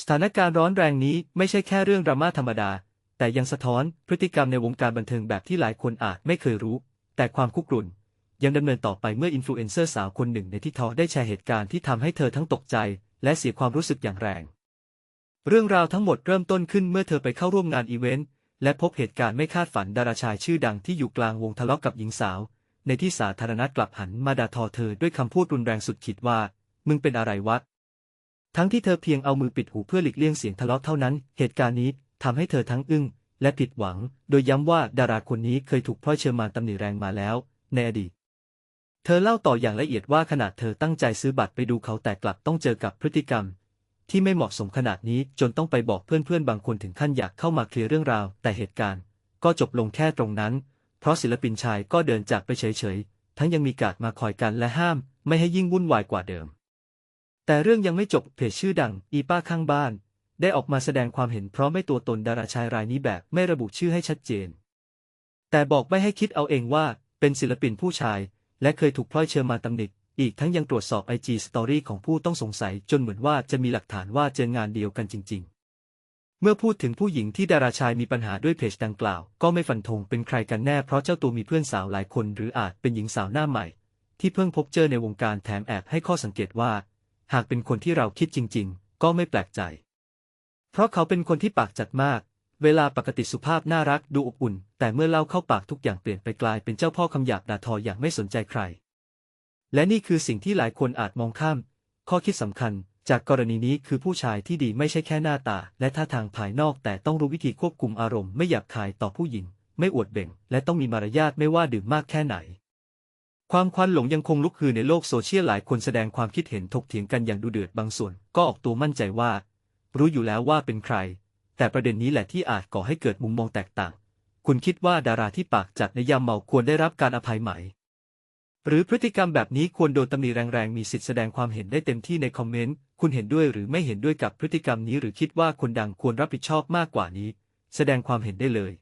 สถานการณ์ร้อนแรงนี้ไม่ใช่แค่เรื่องดราม่าธรรมดา แต่ยังสะท้อนพฤติกรรมในวงการบันเทิงแบบที่หลายคนอาจไม่เคยรู้ แต่ความคุกรุ่น ยังดำเนินต่อไปเมื่ออินฟลูเอนเซอร์สาวคนหนึ่งในที่ทอได้แชร์เหตุการณ์ที่ทำให้เธอทั้งตกใจ และเสียความรู้สึกอย่างแรง เรื่องราวทั้งหมดเริ่มต้นขึ้นเมื่อเธอไปเข้าร่วมงานอีเวนต์และพบเหตุการณ์ไม่คาดฝันดาราชายชื่อดังที่อยู่กลางวงทะเลาะกับหญิงสาว ในที่สาธารณะกลับหันมาด่าทอเธอด้วยคำพูดรุนแรงสุดขีดว่า มึงเป็นอะไรวะ ทั้งที่เธอเพียงเอามือปิดหูเพื่อหลีกเลี่ยงเสียงทะเลาะเท่านั้น เหตุการณ์นี้ทำให้เธอทั้งอึ้งและผิดหวัง โดยย้ำว่าดาราคนนี้เคยถูกพลอยเชอร์มานตำหนิแรงมาแล้ว ในอดีต เธอเล่าต่ออย่างละเอียดว่าขณะเธอตั้งใจซื้อบัตรไปดูเขาแต่กลับต้องเจอกับพฤติกรรม ที่ไม่เหมาะสมขนาดนี้จนต้องไปบอกเพื่อนๆบางคนถึงขั้นอยากเข้ามาเคลียร์เรื่องราว แต่เหตุการณ์ ก็จบลงแค่ตรงนั้น เพราะศิลปินชายก็เดินจากไปเฉยๆทั้งยังมีการดมาคอยกันและห้าม ไม่ให้ยิ่งวุ่นวายกว่าเดิม แต่เรื่องยังไม่จบเพจชื่อดัง อีป้าข้างบ้าน ได้ออกมาแสดงความเห็นพร้อมไม่ตัวตนดาราชายรายนี้แบบไม่ระบุชื่อให้ชัดเจน แต่บอกไม่ให้คิดเอาเองว่าเป็นศิลปินผู้ชาย และเคยถูกพลอยเชอร์มาตำหนิอีกทั้งยังตรวจสอบไอจีสตอรี่ของผู้ต้องสงสัยจนเหมือนว่าจะมีหลักฐานว่าเจองานเดียวกันจริง ๆ เมื่อพูดถึงผู้หญิงที่ดาราชายมีปัญหาด้วยเพจดังกล่าว ก็ไม่ฟันธงเป็นใครกันแน่เพราะเจ้าตัวมีเพื่อนสาวหลายคน หรืออาจเป็นหญิงสาวหน้าใหม่ ที่เพิ่งพบเจอในวงการแถมแอบให้ข้อสังเกตว่า หากเป็นคนที่เราคิดจริง ๆ ก็ไม่แปลกใจ เพราะเขาเป็นคนที่ปากจัดมาก เวลาปกติสุภาพน่ารักดูอบอุ่น แต่เมื่อเล่าเข้าปากทุกอย่างเปลี่ยนไปกลายเป็นเจ้าพ่อคำหยาบด่าทออย่างไม่สนใจใคร และนี่คือสิ่งที่หลายคนอาจมองข้าม ข้อคิดสำคัญจากกรณีนี้คือผู้ชายที่ดีไม่ใช่แค่หน้าตา และท่าทางภายนอกแต่ต้องรู้วิธีควบคุมอารมณ์ไม่หยาบคายต่อผู้หญิง ไม่อวดเบ่ง และต้องมีมารยาทไม่ว่าดื่มมากแค่ไหน ความควันหลงยังคงลุกฮือในโลกโซเชียลหลายคนแสดงความคิดเห็นถกเถียงกันอย่างดุเดือดบางส่วนก็ออกตัวมั่นใจว่า รู้อยู่แล้วว่าเป็นใคร แต่ประเด็นนี้แหละที่อาจก่อให้เกิดมุมมองแตกต่าง คุณคิดว่าดาราที่ปากจัดในยามเมาควรได้รับการอภัยไหม หรือพฤติกรรมแบบนี้ควรโดนตำหนิแรงๆมีสิทธิแสดงความเห็นได้เต็มที่ในคอมเมนต์คุณเห็นด้วยหรือไม่เห็นด้วยกับพฤติกรรมนี้หรือคิดว่าคนดังควรรับผิดชอบมากกว่านี้ แสดงความเห็นได้เลย